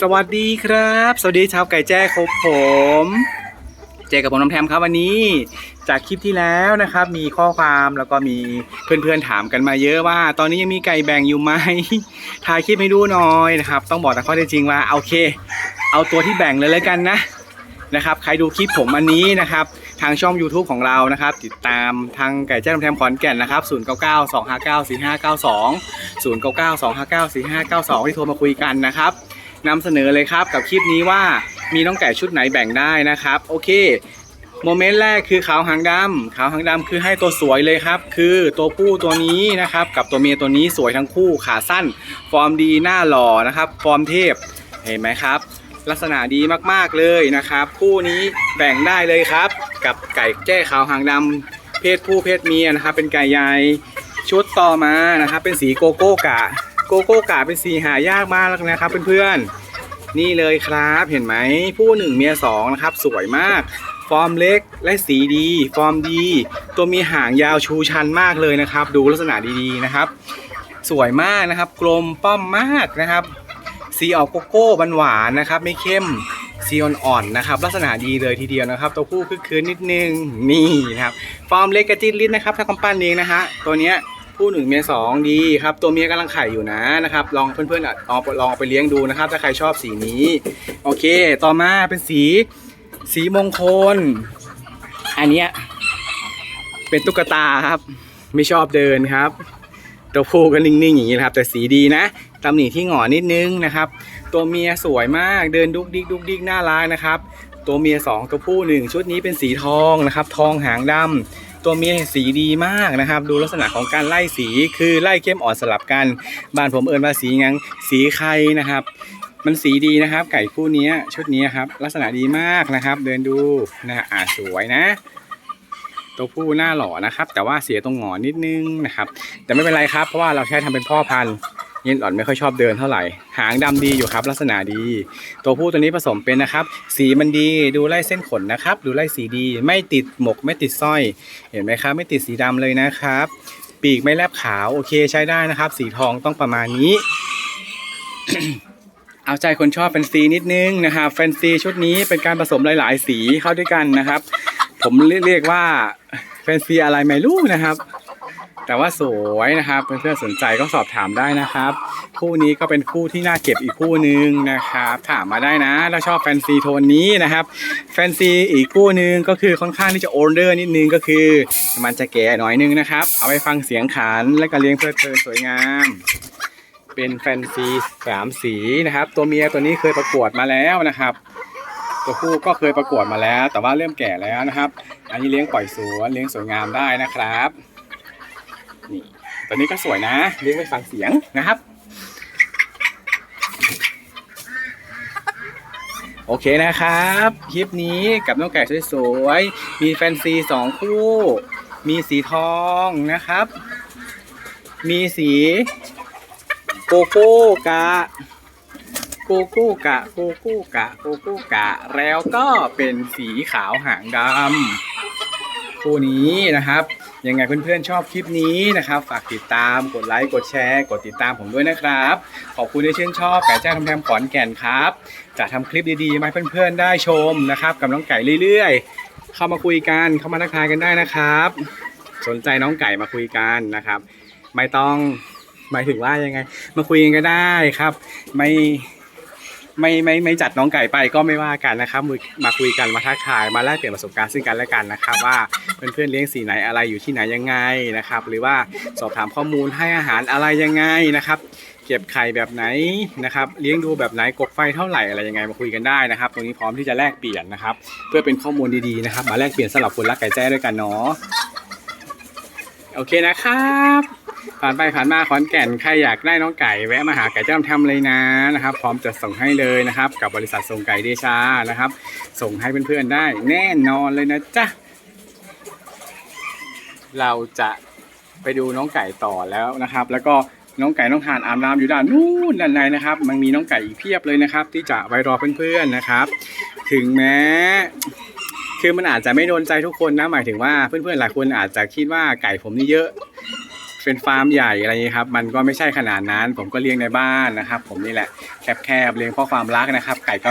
สวัสดีครับ สวัสดีชาวไก่แจ้ครับผม เจอกับผมน้ำแทมครับวันนี้ จากคลิปที่แล้วนะครับ มีข้อความแล้วก็มีเพื่อนๆถามกันมาเยอะว่า ตอนนี้ยังมีไก่แบ่งอยู่ไหมถ่ายคลิปให้ดูหน่อยนะครับ ต้องบอกแต่ข้อเท็จจริงว่าโอเค เอาตัวที่แบ่งเลยแล้วกันนะนะครับใครดูคลิปผมอันนี้นะครับ ทางช่อง YouTube ของเรานะครับ ติดตามทางไก่แจ้น้ำแทมขอนแก่นนะครับ 0 9 9 2 5 9 4 5 9 2 0 9 9 2 5 9 4 5 9 2 ที่โทรมาคุยกันนะครับ นำเสนอเลยครับกับคลิปนี้ว่ามีน้องไก่ชุดไหนแบ่งได้นะครับ โอเคโมเมนต์แรกคือขาวหางดำขาวหางดำคือให้ตัวสวยเลยครับ คือตัวผู้ตัวนี้นะครับ กับตัวเมียตัวนี้สวยทั้งคู่ขาสั้น ฟอร์มดีหน้าหล่อนะครับ ฟอร์มเทพเห็นไหมครับ ลักษณะดีมากๆเลยนะครับ คู่นี้แบ่งได้เลยครับ กับไก่แก้ขาวหางดำเพศผู้เพศเมียนะครับ เป็นไก่ใหญ่ชุดต่อมานะครับ เป็นสีโกโก้กะ โกโก้กาเป็นสีหายากมากแล้วนะครับเพื่อนๆ นี่เลยครับเห็นไหมผู้หนึ่งเมียสองนะครับสวยมาก ฟอร์มเล็กและสีดี ฟอร์มดี ตัวมีหางยาวชูชันมากเลยนะครับ ดูลักษณะดีๆนะครับ สวยมากนะครับ กลมป้อมมากนะครับ สีออกโกโก้หวานนะครับ ไม่เข้มสีอ่อนๆนะครับ ลักษณะดีเลยทีเดียวนะครับ ตัวผู้คือคืนนิดนึงนี่นะครับ ฟอร์มเล็กกระจิตลิดนะครับ ถ้ากำปั้นเองนะฮะตัวเนี้ย ผู้หนึ่งเมียสองดีครับ ตัวเมียกำลังไข่อยู่นะนะครับ ลองเพื่อนๆอะลองลองไปเลี้ยงดูนะครับ ถ้าใครชอบสีนี้ โอเค ต่อมาเป็นสี สีมงคล อันเนี้ยเป็นตุ๊กตาครับ ไม่ชอบเดินครับ ตัวผู้ก็นิ่งๆอย่างนี้นะครับ แต่สีดีนะตำหนิที่หงอนิดนึงนะครับ ตัวเมียสวยมากเดินดุกดิกดุกดิกน่ารักนะครับ ตัวเมียสองตัวผู้หนึ่งชุดนี้เป็นสีทองนะครับ ทองหางดำ ตัวเมียสีดีมากนะครับ ดูลักษณะของการไล่สีคือไล่เข้มอ่อนสลับกัน บ้านผมเอิญว่าสีงังสีไข่นะครับ มันสีดีนะครับ ไก่คู่นี้ชุดนี้ครับ ลักษณะดีมากนะครับ เดินดูนะอ่าสวยนะตัวผู้หน้าหล่อนะครับ แต่ว่าเสียตรงหงอนนิดนึงนะครับ แต่ไม่เป็นไรครับเพราะว่าเราใช้ทำเป็นพ่อพันธุ์ ยินหล่อนไม่ค่อยชอบเดินเท่าไหร่ หางดำดีอยู่ครับ ลักษณะดี ตัวผู้ตัวนี้ผสมเป็นนะครับ สีมันดีดูไล่เส้นขนนะครับ ดูไล่สีดี ไม่ติดหมกไม่ติดสร้อย เห็นไหมครับ ไม่ติดสีดำเลยนะครับ ปีกไม่แลบขาวโอเคใช้ได้นะครับ สีทองต้องประมาณนี้เอาใจคนชอบแฟนซีนิดนึงนะครับแฟนซีชุดนี้เป็นการผสมหลาย ๆ สีเข้าด้วยกันนะครับ ผมเรียกว่าแฟนซีอะไรไม่รู้นะครับ แต่ว่าสวยนะครับเพื่อนๆสนใจก็สอบถามได้นะครับ คู่นี้ก็เป็นคู่ที่น่าเก็บอีกคู่หนึ่งนะครับ ถามมาได้นะถ้าชอบแฟนซีโทนนี้นะครับแฟนซีอีกคู่หนึ่งก็คือค่อนข้างที่จะโอนเดอร์นิดนึงก็คือ มันจะแก่หน่อยนึงนะครับ เอาไปฟังเสียงขานและก็เลี้ยงเพลิดเพลินสวยงามเป็นแฟนซีสามสีนะครับ ตัวเมียตัวนี้เคยประกวดมาแล้วนะครับ ตัวผู้ก็เคยประกวดมาแล้ว แต่ว่าเริ่มแก่แล้วนะครับ อันนี้เลี้ยงปล่อยสวนเลี้ยงสวยงามได้นะครับ นี่ตัวนี้ก็สวยนะเลี้ยงไปฟังเสียงนะครับ โอเคนะครับ คลิปนี้กับน้องไก่สวยๆ มีแฟนซีสองคู่ มีสีทองนะครับ มีสีโกโก้กะโกโก้กะโกโก้กะโกโก้กะ แล้วก็เป็นสีขาวหางดำคู่นี้นะครับ ยังไงเพื่อนๆชอบคลิปนี้นะครับ ฝากติดตามกดไลค์กดแชร์ กดติดตามผมด้วยนะครับ ขอบคุณที่ชื่นชอบไก่แจ้ทำแทมขอนแก่นครับจะทำคลิปดีๆมาให้เพื่อนๆได้ชมนะครับกับน้องไก่เรื่อยๆ เข้ามาคุยกันเข้ามาทักทายกันได้นะครับ สนใจน้องไก่มาคุยกันนะครับ ไม่ต้องหมายถึงว่ายังไง มาคุยกันก็ได้ครับ ไม่ ไม่ไม่ไม่จัดน้องไก่ไปก็ไม่ว่ากันนะครับมือมาคุยกันมาทักทายมาแลกเปลี่ยนประสบการณ์ซึ่งกันและกันนะครับว่าเพื่อนๆเลี้ยงสีไหนอะไรอยู่ที่ไหนยังไงนะครับ หรือว่าสอบถามข้อมูลให้อาหารอะไรยังไงนะครับเก็บไข่แบบไหนนะครับเลี้ยงดูแบบไหนกบไฟเท่าไหร่อะไรยังไงมาคุยกันได้นะครับ ตรงนี้พร้อมที่จะแลกเปลี่ยนนะครับ เพื่อเป็นข้อมูลดีๆนะครับ มาแลกเปลี่ยนสำหรับคนรักไก่แจ้ด้วยกันเนาะโอเคนะครับ ผ่านไปผ่านมาขอนแก่นใครอยากได้น้องไก่แวะมาหาไก่เจ้าทำเลยนะนะครับ พร้อมจะส่งให้เลยนะครับ กับบริษัทส่งไก่เดชานะครับ ส่งให้เพื่อนๆได้แน่นอนเลยนะจ๊ะเราจะไปดูน้องไก่ต่อแล้วนะครับ แล้วก็น้องไก่น้องทานอาบน้ำอยู่ด้านนู้นด้านในนะครับ มันมีน้องไก่อีกเพียบเลยนะครับ ที่จะไว้รอเพื่อนๆนะครับ ถึงแม้คือมันอาจจะไม่โดนใจทุกคนนะหมายถึงว่าเพื่อนๆหลายคนอาจจะคิดว่าไก่ผมนี่เยอะ เป็นฟาร์มใหญ่อะไรอย่างนี้ครับมันก็ไม่ใช่ขนาดนั้น ผมก็เลี้ยงในบ้านนะครับ ผมนี่แหละแคบๆเลี้ยงเพราะความรักนะครับไก่ก็